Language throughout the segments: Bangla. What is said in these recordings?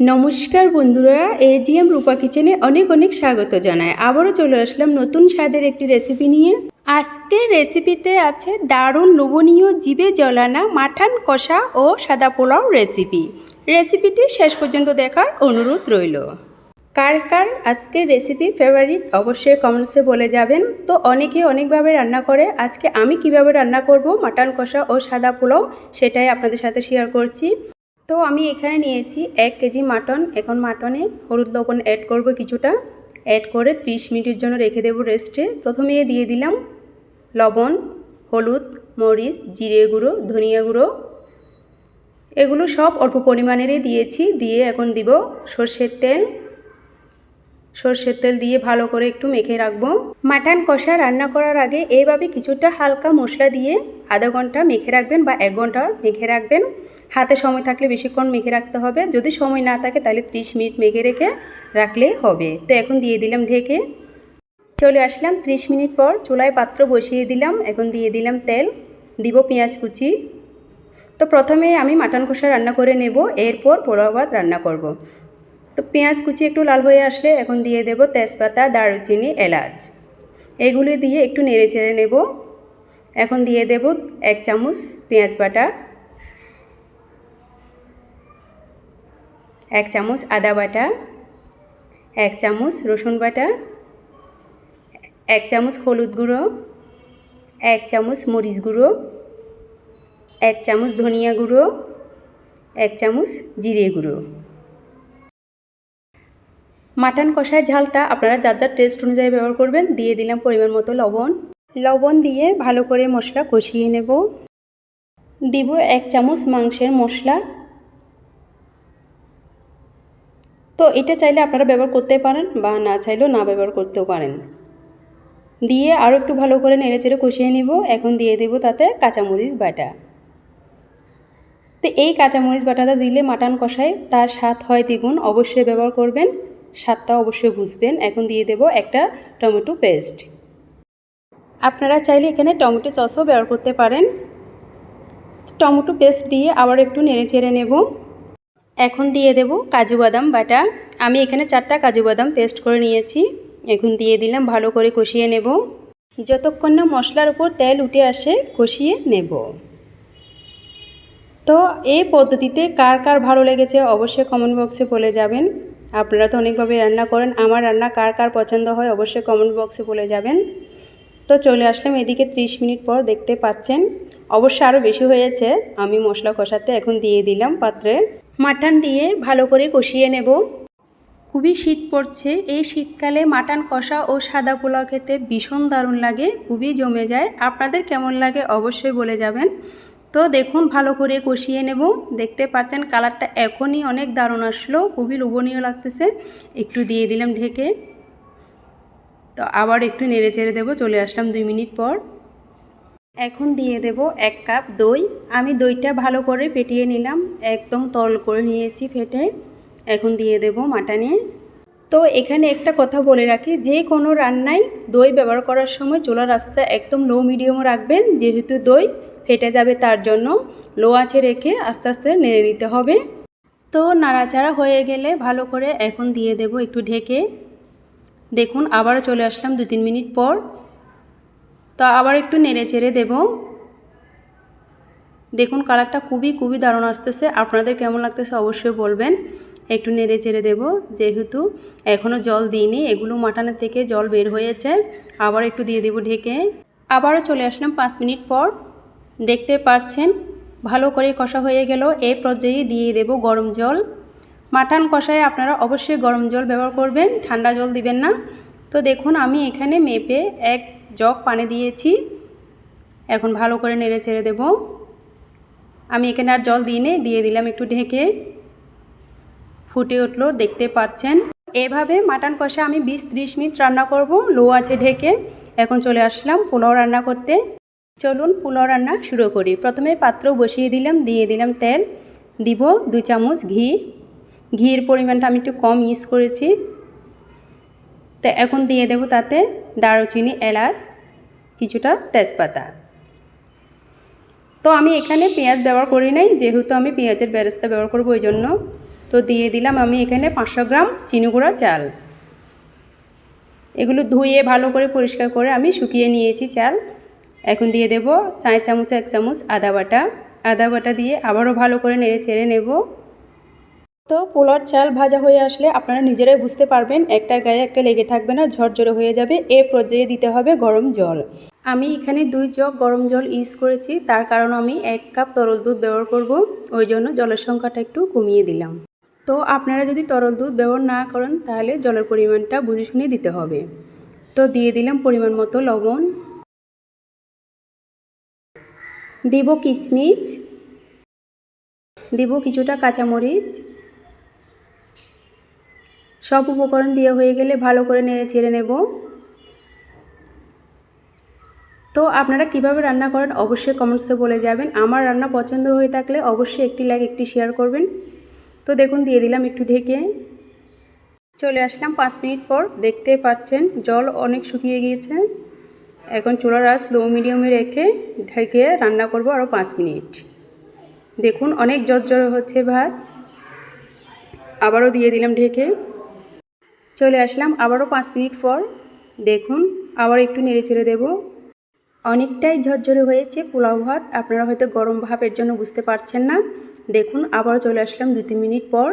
নমস্কার বন্ধুরা এজিএম রূপা কিচেনে অনেক অনেক স্বাগত জানায় আবারও চলে আসলাম নতুন স্বাদের একটি রেসিপি নিয়ে। আজকের রেসিপিতে আছে দারুণ লোভনীয় জিভে জলানা, মাঠান কষা ও সাদা পোলাও রেসিপি। রেসিপিটি শেষ পর্যন্ত দেখার অনুরোধ রইল। কার কার আজকের রেসিপি ফেভারিট অবশ্যই কমেন্টসে বলে যাবেন। তো অনেকে অনেকভাবে রান্না করে, আজকে আমি কীভাবে রান্না করব মাটন কষা ও সাদা পোলাও সেটাই আপনাদের সাথে শেয়ার করছি। তো আমি এখানে নিয়েছি এক কেজি মাটন। এখন মাটনে হলুদ লবণ অ্যাড করব কিছুটা। অ্যাড করে 30 মিনিটের জন্য রেখে দেব রেস্টে প্রথমে দিয়ে দিলাম লবণ, হলুদ, মরিচ, জিরে গুঁড়ো, ধনিয়া গুঁড়ো। এগুলো সব অল্প পরিমাণেরই দিয়েছি। দিয়ে এখন দিব সর্ষের তেল। সর্ষের তেল দিয়ে ভালো করে একটু মেখে রাখব। মাটন কষা রান্না করার আগে এইভাবে কিছুটা হালকা মশলা দিয়ে আধা ঘণ্টা মেখে রাখবেন বা এক ঘণ্টা মেখে রাখবেন। হাতে সময় থাকলে বেশিক্ষণ মেখে রাখতে হবে। যদি সময় না থাকে তাহলে 30 মিনিট মেখে রেখে রাখলেই হবে। তো এখন দিয়ে দিলাম ঢেকে। চলে আসলাম 30 মিনিট পর চুলায় পাত্র বসিয়ে দিলাম। এখন দিয়ে দিলাম তেল। দিব পেঁয়াজ কুচি। তো প্রথমে আমি মাটন কষা রান্না করে নেব। এরপর পোলাও ভাত রান্না করব। তো পেঁয়াজ কুচি একটু লাল হয়ে আসলে এখন দিয়ে দেব তেজপাতা, দারুচিনি, এলাচ। এগুলি দিয়ে একটু নেড়ে চেড়ে নেব। এখন দিয়ে দেব এক চামচ পেঁয়াজ বাটা। এক চামচ আদা বাটা। এক চামচ রসুন বাটা। এক চামচ হলুদ গুঁড়ো। এক চামচ মরিচ গুঁড়ো। এক চামচ ধনিয়া গুঁড়ো। এক চামচ জিরে গুঁড়ো। মাটন কষায় ঝালটা আপনারা যার যার টেস্ট অনুযায়ী ব্যবহার করবেন, দিয়ে দিলাম পরিমাণ মতো লবণ। লবণ দিয়ে ভালো করে মশলা কষিয়ে নেব। দিব এক চামচ মাংসের মশলা। তো এটা চাইলে আপনারা ব্যবহার করতে পারেন বা না চাইলেও না ব্যবহার করতেও পারেন। দিয়ে আরও একটু ভালো করে নেড়ে চেড়ে কষিয়ে নিব। এখন দিয়ে দেব তাতে কাঁচামরিচ বাটা। তো এই কাঁচামরিচ বাটাটা দিলে মাটন কষায় তার স্বাদ হয় দ্বিগুণ। অবশ্যই ব্যবহার করবেন। স্বাদটা অবশ্যই বুঝবেন। এখন দিয়ে দেব একটা টমেটো পেস্ট। আপনারা চাইলে এখানে টমেটো সসও ব্যবহার করতে পারেন। টমেটো পেস্ট দিয়ে আবার একটু নেড়ে চেড়ে নেব। এখন দিয়ে দেব কাজু বাদাম বাটা। আমি এখানে চারটা কাজু বাদাম পেস্ট করে নিয়েছি। এখন দিয়ে দিলাম ভালো করে কষিয়ে নেব। যতক্ষণ না মশলার উপর তেল উঠে আসে, কষিয়ে নেব। তো এই পদ্ধতিতে কার কার ভালো লেগেছে অবশ্যই কমেন্ট বক্সে বলে যাবেন। আপনারা তো অনেকভাবে রান্না করেন, আমার রান্না কার কার পছন্দ হয় অবশ্যই কমেন্ট বক্সে বলে যাবেন। তো চলে আসলাম এদিকে 30 মিনিট পর দেখতে পাচ্ছেন, অবশ্য আরও বেশি হয়েছে, আমি মশলা কষাতে এখন দিয়ে দিলাম পাত্রে। মাটন দিয়ে ভালো করে কষিয়ে নেব। খুবই শীত পড়ছে, এই শীতকালে মাটন কষা ও সাদা পোলাও খেতে ভীষণ দারুণ লাগে, খুবই জমে যায়। আপনাদের কেমন লাগে অবশ্যই বলে যাবেন। তো দেখুন, ভালো করে কষিয়ে নেব। দেখতে পাচ্ছেন, কালারটা এখনই অনেক দারুণ আসলো। খুবই লোভনীয় লাগতেছে। একটু দিয়ে দিলাম ঢেকে। তো আবার একটু নেড়ে চেড়ে দেবো, চলে আসলাম দুই মিনিট পর। এখন দিয়ে দেব এক কাপ দই। আমি দইটা ভালো করে ফেটিয়ে নিলাম। একদম তল করে নিয়েছি ফেটে। এখন দিয়ে দেব মাটানে। তো এখানে একটা কথা বলে রাখি, যে কোনো রান্নায় দই ব্যবহার করার সময় চুলার রাস্তা একদম লো মিডিয়ামও রাখবেন। যেহেতু দই ফেটে যাবে তার জন্য লো আঁচে রেখে আস্তে আস্তে নেড়ে নিতে হবে। তো নাড়াচাড়া হয়ে গেলে ভালো করে এখন দিয়ে দেব একটু ঢেকে। দেখুন, আবারও চলে আসলাম দু তিন মিনিট পর। তো আবার একটু নেড়ে চেড়ে দেব। দেখুন, কালারটা খুবই খুবই দারুণ আসতেছে। আপনাদের কেমন লাগতেছে অবশ্যই বলবেন। একটু নেড়ে চেড়ে দেব, যেহেতু এখনও জল দিইনি, এগুলো মাটানের থেকে জল বের হয়েছে। আবার একটু দিয়ে দেব ঢেকে। আবারও চলে আসলাম পাঁচ মিনিট পর। দেখতে পাচ্ছেন? ভালো করে কষা হয়ে গেল। এই পর্যায়ে দিয়ে দেব গরম জল। মাটন কষায় আপনারা অবশ্যই গরম জল ব্যবহার করবেন, ঠান্ডা জল দিবেন না। তো দেখুন, আমি এখানে মেপে এক জগ পানি দিয়েছি। এখন ভালো করে নেড়ে ছেড়ে দেব। আমি এখানে আর জল দিই দিয়ে দিলাম একটু ঢেকে। ফুটে উঠল, দেখতে পাচ্ছেন? এভাবে মাটন কষা আমি বিশ ত্রিশ মিনিট রান্না করব, লো আছে ঢেকে। এখন চলে আসলাম পোলাও রান্না করতে। চলুন পোলাও রান্না শুরু করি। প্রথমে পাত্র বসিয়ে দিলাম, দিয়ে দিলাম তেল। দিব দু চামচ ঘি। ঘির পরিমাণটা আমি একটু কম ইউজ করেছি। তো এখন দিয়ে দেব তাতে দারুচিনি, এলাচ, কিছুটা তেজপাতা। তো আমি এখানে পেঁয়াজ ব্যবহার করি নাই, যেহেতু আমি পেঁয়াজের বেরেস্তা ব্যবহার করব ওই জন্য। তো দিয়ে দিলাম আমি এখানে পাঁচশো গ্রাম চিনি গুঁড়া চাল। এগুলো ধুয়ে ভালো করে পরিষ্কার করে আমি শুকিয়ে নিয়েছি চাল। এখন দিয়ে দেব চায় চামচ, এক চামচ আদা বাটা। আদা বাটা দিয়ে আবারও ভালো করে নেড়ে চেড়ে নেব। তো পোলার চাল ভাজা হয়ে আসলে আপনারা নিজেরাই বুঝতে পারবেন, একটার গায়ে একটা লেগে থাকবে না, ঝরঝরে হয়ে যাবে। এ পর্যায়ে দিতে হবে গরম জল। আমি এখানে দুই জগ গরম জল ইউজ করেছি, তার কারণ আমি এক কাপ তরল দুধ ব্যবহার করব, ওই জন্য জলের সংখ্যাটা একটু কমিয়ে দিলাম। তো আপনারা যদি তরল দুধ ব্যবহার না করেন, তাহলে জলের পরিমাণটা বুঝে শুনে দিতে হবে। তো দিয়ে দিলাম পরিমাণ মতো লবণ। দিব কিশমিচ দিব কিছুটা কাঁচামরিচ। সব উপকরণ দিয়ে হয়ে গেলে ভালো করে নেড়ে ছেড়ে নেব। তো আপনারা কীভাবে রান্না করেন অবশ্যই কমেন্টসে বলে যাবেন। আমার রান্না পছন্দ হয়ে থাকলে অবশ্যই একটি লাইক একটি শেয়ার করবেন। তো দেখুন, দিয়ে দিলাম একটু ঢেকে। চলে আসলাম পাঁচ মিনিট পর। দেখতে পাচ্ছেন, জল অনেক শুকিয়ে গিয়েছে। এখন চুলার আঁচ লো মিডিয়ামে রেখে ঢেকে রান্না করব আরও পাঁচ মিনিট। দেখুন অনেক জর্জর হচ্ছে ভাত। আবারও দিয়ে দিলাম ঢেকে। চলে আসলাম আবারও পাঁচ মিনিট পর। দেখুন আবার একটু নেড়ে চেড়ে দেবো। অনেকটাই ঝরঝরে হয়েছে পোলাও ভাত। আপনারা হয়তো গরম ভাবের জন্য বুঝতে পারছেন না। দেখুন আবার চলে আসলাম দু তিন মিনিট পর।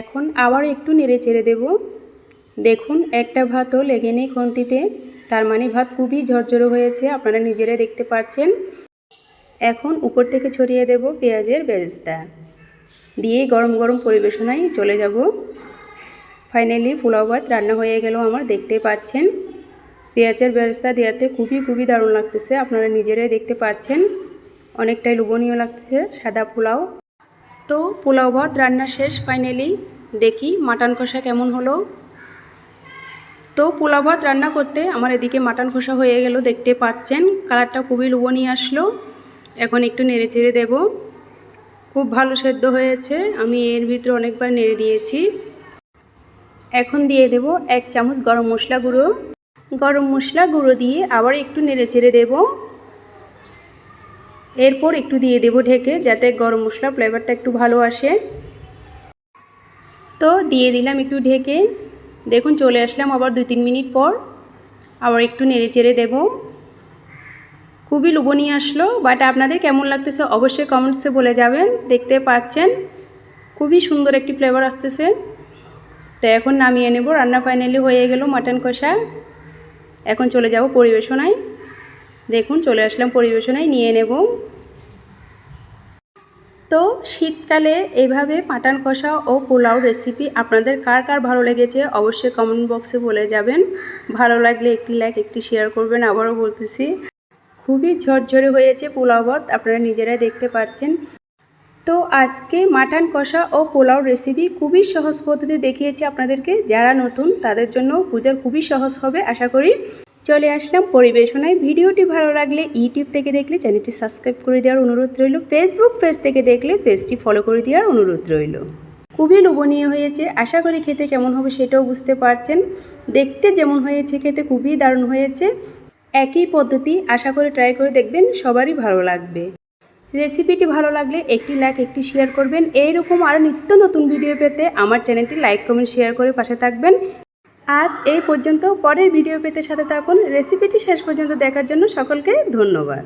এখন আবার একটু নেড়ে চেড়ে দেব। দেখুন, একটা ভাতও লেগে নেই খন্তিতে। তার মানে ভাত খুবই ঝরঝরে হয়েছে, আপনারা নিজেরাই দেখতে পাচ্ছেন এখন উপর থেকে ছড়িয়ে দেব পেঁয়াজের বেরেস্তা। দিয়ে গরম গরম পরিবেশনায় চলে যাব। ফাইনালি পোলাও ভাত রান্না হয়ে গেল আমার, দেখতে পাচ্ছেন। পেঁয়াজের বেরেস্তা দেওয়াতে খুবই খুবই দারুণ লাগতেছে, আপনারা নিজেরাই দেখতে পাচ্ছেন অনেকটাই লোভনীয় লাগতেছে, সাদা পোলাও। তো পোলাও ভাত রান্না শেষ ফাইনালি দেখি মাটন কষা কেমন হলো। তো পোলাও ভাত রান্না করতে আমার এদিকে মাটন খোসা হয়ে গেল, দেখতে পাচ্ছেন। কালারটা খুবই লোভনীয় আসলো। এখন একটু নেড়ে চেড়ে দেব। খুব ভালো সেদ্ধ হয়েছে। আমি এর ভিতরে অনেকবার নেড়ে দিয়েছি। এখন দিয়ে দেব এক চামচ গরম মশলা গুঁড়ো। গরম মশলা গুঁড়ো দিয়ে আবার একটু নেড়ে চেড়ে দেবো। এরপর একটু দিয়ে দেবো ঢেকে, যাতে গরম মশলা ফ্লেভারটা একটু ভালো আসে। তো দিয়ে দিলাম একটু ঢেকে। দেখুন, চলে আসলাম আবার দুই তিন মিনিট পর। আবার একটু নেড়ে চেড়ে দেবো। খুবই লোভনীয় আসলো বাট আপনাদের কেমন লাগতেছে অবশ্যই কমেন্টসে বলে যাবেন। দেখতে পাচ্ছেন, খুবই সুন্দর একটি ফ্লেভার আসতেছে। তো এখন নামিয়ে নেব, রান্না ফাইনালি হয়ে গেল মাটন কষা। এখন চলে যাব পরিবেশনায়। দেখুন, চলে আসলাম পরিবেশনায়, নিয়ে নেব। তো শীতকালে এইভাবে মাটন কষা ও পোলাও রেসিপি আপনাদের কার কার ভালো লেগেছে অবশ্যই কমেন্ট বক্সে বলে যাবেন। ভালো লাগলে একটি লাইক একটি শেয়ার করবেন, আবারও বলতেছি। খুবই ঝরঝরে হয়েছে পোলাও ভাত, আপনারা নিজেরাই দেখতে পাচ্ছেন। তো আজকে মাটন কষা ও পোলাও রেসিপি খুবই সহজ পদ্ধতি দেখিয়েছি আপনাদেরকে। যারা নতুন, তাদের জন্য পূজার খুবই সহজ হবে, আশা করি। চলে আসলাম পরিবেশনায়। ভিডিওটি ভালো লাগলে ইউটিউব থেকে দেখলে চ্যানেলটি সাবস্ক্রাইব করে দেওয়ার অনুরোধ রইল। ফেসবুক পেজ থেকে দেখলে পেজটি ফলো করে দেওয়ার অনুরোধ রইল। খুবই লোভনীয় হয়েছে। আশা করি খেতে কেমন হবে সেটাও বুঝতে পারছেন। দেখতে যেমন হয়েছে, খেতে খুবই দারুণ হয়েছে। একই পদ্ধতি, আশা করে ট্রাই করে দেখবেন, সবারই ভালো লাগবে। রেসিপিটি ভালো লাগলে একটি লাইক একটি শেয়ার করবেন। এইরকম আরও নিত্য নতুন ভিডিও পেতে আমার চ্যানেলটি লাইক কমেন্ট শেয়ার করে পাশে থাকবেন। আজ এই পর্যন্ত, পরের ভিডিও পেতে সাথে থাকুন। রেসিপিটি শেষ পর্যন্ত দেখার জন্য সকলকে ধন্যবাদ।